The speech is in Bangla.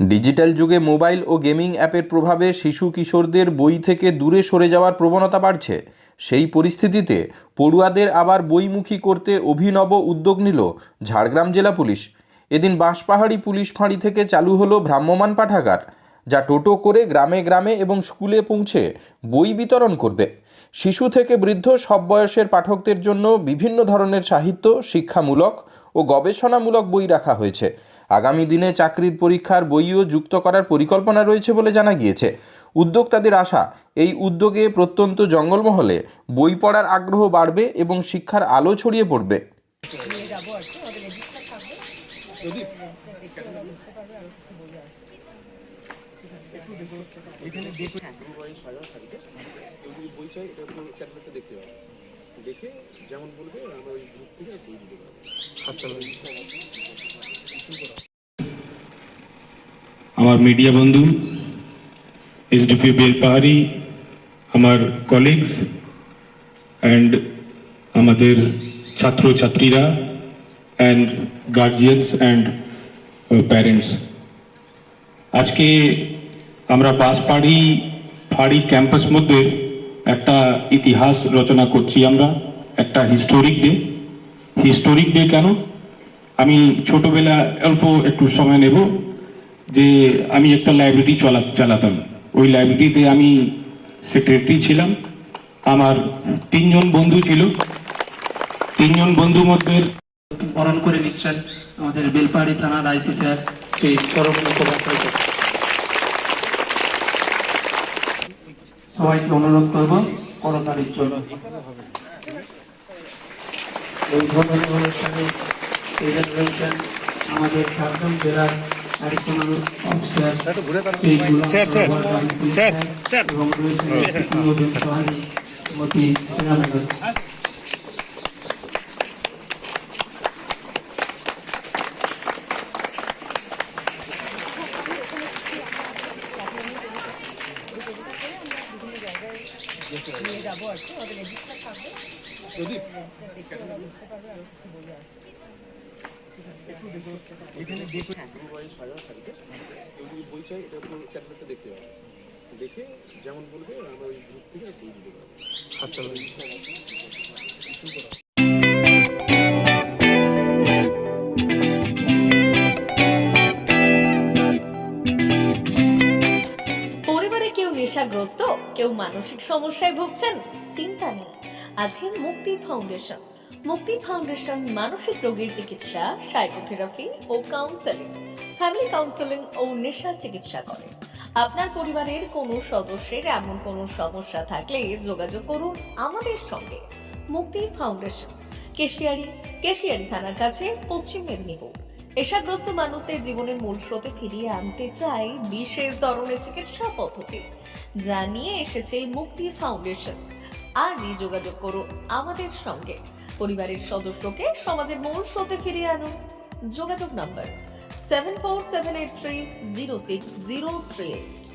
ডিজিটাল যুগে মোবাইল ও গেমিং অ্যাপের প্রভাবে শিশু কিশোরদের বই থেকে দূরে সরে যাওয়ার প্রবণতা বাড়ছে। সেই পরিস্থিতিতে পড়ুয়াদের আবার বইমুখী করতে অভিনব উদ্যোগ নিল ঝাড়গ্রাম জেলা পুলিশ। এদিন বাঁশপাহাড়ি পুলিশ ফাঁড়ি থেকে চালু হলো ভ্রাম্যমাণ পাঠাগার, যা টোটো করে গ্রামে গ্রামে এবং স্কুলে পৌঁছে বই বিতরণ করবে। শিশু থেকে বৃদ্ধ সব বয়সের পাঠকদের জন্য বিভিন্ন ধরনের সাহিত্য, শিক্ষামূলক ও গবেষণামূলক বই রাখা হয়েছে। আগামী দিনে চাকরির পরীক্ষার বইও যুক্ত করার পরিকল্পনা রয়েছে বলে জানা গিয়েছে। উদ্যোক্তাদের আশা, এই উদ্যোগে প্রত্যন্ত জঙ্গলমহলে বই পড়ার আগ্রহ বাড়বে এবং শিক্ষার আলো ছড়িয়ে পড়বে। যদি বই দেখতে দেখে যেমন বলবে, আমরা ওই গ্রুপ থেকে বই দিতে পারব আমার মিডিয়া বন্ধু এসডিপি বেলপাহাড়ি আমার কলিগস অ্যান্ড আমাদের ছাত্র ছাত্রীরা অ্যান্ড গার্জিয়ানস অ্যান্ড প্যারেন্টস আজকে আমরা বাসপাড়ি ফাড়ি ক্যাম্পাস মধ্যে একটা ইতিহাস রচনা করছি আমরা, একটা হিস্টোরিক ডে হিস্টোরিক ডে কেন? আমি ছোটবেলা অল্প একটু সময় নেব যে আমি একটা লাইব্রেরি চলা চালাতাম। ওই লাইব্রেরিতে আমি সেক্রেটারি ছিলাম। আমার তিনজন বন্ধু ছিল। তিনজন বন্ধুর মধ্যে বরণ করে নিচ্ছেন আমাদের বেলপাহাড়ি থানার আইসি স্যার শ্রী সৌরভ মুখোপাধ্যায়। সবাইকে অনুরোধ করব করতালির জন্য এই অনুষ্ঠানে আমাদের ঝাড়গ্রাম জেলার অ্যাডিশনাল অফিসার শ্রী গুলাম নগর এবং রয়েছেন প্রিয় থাকবে বই চাই এটা ক্যাটালগটা দেখতে দেখে যেমন বলবে আমরা ওই গ্রুপ থেকে বই দিতে পারব পরিবারে কেউ নেশাগ্রস্ত, কেউ মানসিক সমস্যায় ভুগছেন, চিন্তা নেই। আছে মুক্তি ফাউন্ডেশন। মুক্তি ফাউন্ডেশন মানসিক রোগের চিকিৎসা, সাইকোথেরাপি ও কাউন্সেলিং। ফ্যামিলি কাউন্সেলিং ও নেশা চিকিৎসা করে। আপনার পরিবারের কোনো সদস্যের এমন কোনো সমস্যা থাকলে যোগাযোগ করুন আমাদের সঙ্গে। মুক্তি ফাউন্ডেশন, কেশিয়ারি কেশিয়ারি থানার কাছে, পশ্চিম মেদিনীপুর। নেশাগ্রস্ত মানুষদের জীবনের মূল স্রোতে ফিরিয়ে আনতে চাই বিশেষ ধরনের চিকিৎসা পদ্ধতি। যা নিয়ে এসেছে মুক্তি ফাউন্ডেশন। আজই যোগাযোগ করুন আমাদের সঙ্গে। পরিবারের সদস্যকে সমাজের মূল স্রোতে ফিরিয়ে আনুন। যোগাযোগ number seven four seven eight three zero six zero three eight